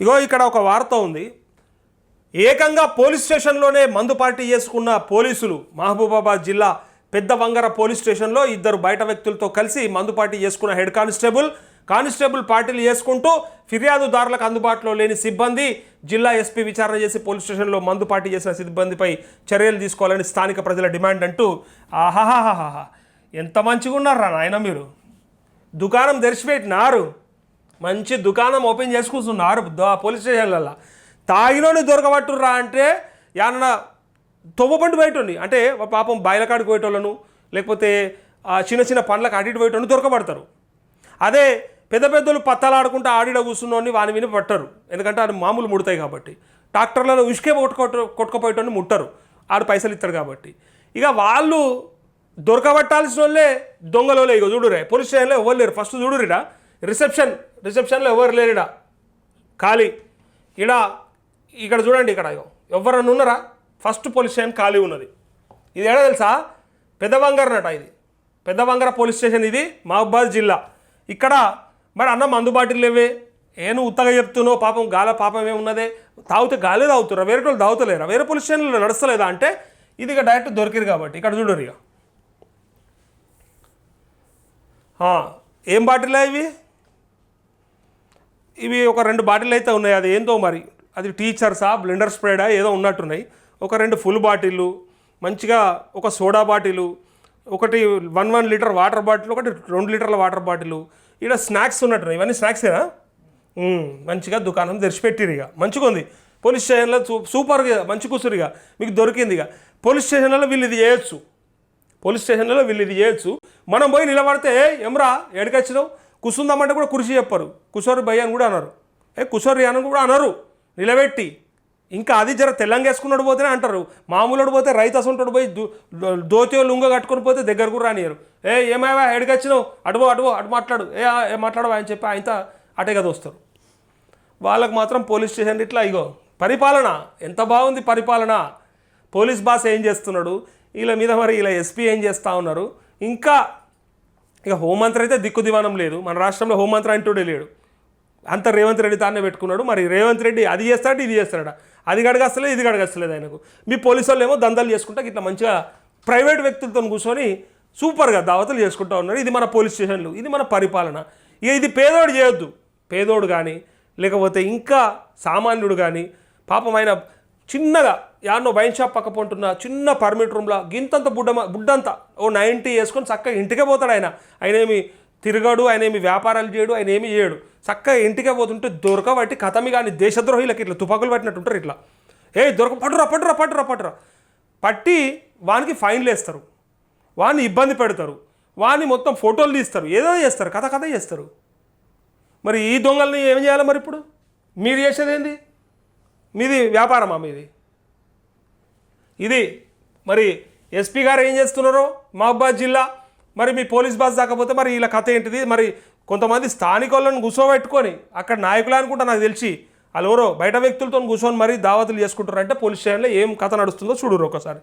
ఇగో ఇక్కడ ఒక వార్త ఉంది. ఏకంగా పోలీస్ స్టేషన్లోనే మందు పార్టీ చేసుకున్న పోలీసులు మహబూబాబాద్ జిల్లా పెద్ద వంగర పోలీస్ స్టేషన్లో ఇద్దరు బయట వ్యక్తులతో కలిసి మందు పార్టీ చేసుకున్న హెడ్ కానిస్టేబుల్ కానిస్టేబుల్ పార్టీలు చేసుకుంటూ ఫిర్యాదుదారులకు అందుబాటులో లేని సిబ్బంది జిల్లా ఎస్పీ విచారణ చేసి పోలీస్ స్టేషన్లో మందు పార్టీ చేసిన సిబ్బందిపై చర్యలు తీసుకోవాలని స్థానిక ప్రజల డిమాండ్ అంటూ ఆహాహాహాహా. ఎంత మంచిగా ఉన్నారా నాయన మీరు? దుకాణం తెరిచిపెట్టినారు. మంచి దుకాణం ఓపెన్ చేసి కూర్చున్నారు పోలీస్ స్టేషన్లలో తాగినోని దొరకబట్టుర్రా అంటే యాన్న తొవ్వబండి బయటోని అంటే పాపం బయలకాడికి పోయేటోళ్ళను లేకపోతే చిన్న చిన్న పండ్లకు అడిటి పోయేటోళ్ళు దొరకబడతారు. అదే పెద్ద పెద్దలు పత్తలాడుకుంటూ ఆడిడ కూర్చున్నోని వాని విని పట్టరు. ఎందుకంటే అది మామూలు ముడతాయి కాబట్టి. ట్రాక్టర్లలో ఉసుకే కొట్టుకొట్టు కొట్టుకుపోయేటోని ముట్టరు. ఆడు పైసలు ఇస్తారు కాబట్టి. ఇక వాళ్ళు దొరకబట్టాల్సిన వాళ్ళే దొంగలోలే. ఇక చూడురే పోలీస్ స్టేషన్లో ఇవ్వలేరు లేరు. ఫస్ట్ చూడురిడా రిసెప్షన్ రిసెప్షన్లో ఎవరు లేరు ఇడ ఖాళీ. ఇడ ఇక్కడ చూడండి ఇక్కడ ఎవరన్నా ఉన్నారా? ఫస్ట్ పోలీస్ స్టేషన్ ఖాళీ ఉన్నది. ఇది ఏడా తెలుసా? పెద్దవంగరనట ఇది. పెద్దవంగర పోలీస్ స్టేషన్ ఇది మహబాద్ జిల్లా. ఇక్కడ మరి అన్నం అందుబాటులో లేవే. ఏను ఉత్తగా చెప్తున్నావు? పాపం గాల పాపం ఏమున్నదే తాగితే గాలే తాగుతురా వేరే వాళ్ళు తాగుతలేరా? వేరే పోలీస్ స్టేషన్లో నడుస్తలేదా అంటే ఇది ఇక డైరెక్ట్ దొరికిరు కాబట్టి ఇక్కడ చూడరు ఇక. ఏం బాటిల్లా ఇవి? ఇవి ఒక రెండు బాటిల్ అయితే ఉన్నాయి. అది ఏందో మరి? అది టీచర్సా బ్లెండర్ స్ప్రేడా? ఏదో ఉన్నట్టున్నాయి. ఒక రెండు ఫుల్ బాటిళ్ళు మంచిగా ఒక సోడా బాటిలు ఒకటి one one litre water bottle ఒకటి రెండు లీటర్ల వాటర్ బాటిల్ ఇక్కడ స్నాక్స్ ఉన్నట్టున్నాయి. ఇవన్నీ స్నాక్సేనా మంచిగా దుకాణం తెరిచిపెట్టిరు ఇక మంచిగా ఉంది. పోలీస్ స్టేషన్లో సూ సూపర్గా మంచి ఇక మీకు దొరికింది ఇక పోలీస్ స్టేషన్లలో వీళ్ళు ఇది చేయొచ్చు. పోలీస్ స్టేషన్లలో వీళ్ళు ఇది చేయొచ్చు. మనం పోయి నిలబడితే ఎమ్రా ఎడకొచ్చినావు కుసుందమ్మంటే కూడా కృషి చెప్పరు. కుసోరి భయ్య అని కూడా అన్నారు ఏ కుసోరి అని కూడా అనరు. నిలబెట్టి. ఇంకా అది జర తెల్లంగేసుకున్నాడు పోతేనే అంటారు. మామూలుడు పోతే రైతు అసంటాడు పోయి దో- లుంగ కట్టుకొని పోతే దగ్గర కూడా రానియరు ఏ ఏమేవా ఎడిగచ్చినావు అటువో అటువో అటు మాట్లాడు. ఏ ఏ మాట్లాడవా అని చెప్పి ఆయనతో అటే కదా వస్తారు. వాళ్ళకు మాత్రం పోలీస్ స్టేషన్ ఇట్లా ఇగో పరిపాలన. ఎంత బాగుంది పరిపాలన. పోలీస్ బాస్ ఏం చేస్తున్నాడు? వీళ్ళ మీద మరి ఇలా ఎస్పీ ఏం చేస్తూ ఉన్నారు? ఇంకా ఇక హోంమంత్రి అయితే దిక్కు దివానం లేదు. మన రాష్ట్రంలో హోంమంత్రి అంటూడే లేడు. అంత రేవంత్ రెడ్డి తానే పెట్టుకున్నాడు. మరి రేవంత్ రెడ్డి అది చేస్తాడు ఇది చేస్తాడట. అది గడగస్తలేదు ఇది గడగస్తలేదు ఆయనకు. మీ పోలీసు వాళ్ళు ఏమో దందాలు చేసుకుంటా ఇట్లా మంచిగా ప్రైవేట్ వ్యక్తులతో కూర్చొని సూపర్గా దావతలు చేసుకుంటా ఉన్నారు. ఇది మన పోలీస్ స్టేషన్లు ఇది మన పరిపాలన. ఇక ఇది పేదోడు చేయొద్దు. పేదోడు కానీ లేకపోతే ఇంకా సామాన్యుడు కానీ పాపం ఆయన చిన్నగా యాన్నో వైన్ షాప్ పక్క పొంటున్న చిన్న పర్మిట్ రూమ్లో గింతంత బుడ్డ బుడ్డంతా ఓ నైంటీ వేసుకొని చక్కగా ఇంటికే పోతాడు ఆయన. ఆయన ఏమి తిరగడు ఆయన ఏమి వ్యాపారాలు చేయడు ఆయన ఏమి చేయడు చక్కగా ఇంటికే పోతుంటే దొరకబట్టి కథమి కానీ దేశద్రోహిలకి ఇట్లా తుపాకులు పట్టినట్టుంటారు ఇట్లా. ఏ దొరక పట్టురా పట్టురా పట్టురా పట్టురా. పట్టి వానికి ఫైన్లు వేస్తారు. వాడిని ఇబ్బంది పెడతారు. వాడిని మొత్తం ఫోటోలు తీస్తారు. ఏదో చేస్తారు. కథ కథ చేస్తారు. మరి ఈ దొంగల్ని ఏం చేయాలి మరి ఇప్పుడు? మీరు చేసేది ఏంది మీది వ్యాపారమా మీది? ఇది మరి ఎస్పీ గారు ఏం చేస్తున్నారో? మహబాద్ జిల్లా. మరి మీ పోలీస్ బాస్ దాకపోతే మరి వీళ్ళ కథ ఏంటిది? మరి కొంతమంది స్థానికులను కూర్చోబెట్టుకొని అక్కడ నాయకులు అనుకుంటా నాకు తెలిసి. వాళ్ళు ఎవరో బయట వ్యక్తులతో కూర్చొని మరి దావతులు చేసుకుంటారు అంటే పోలీస్ స్టేషన్లో ఏం కథ నడుస్తుందో చూడరు ఒకసారి.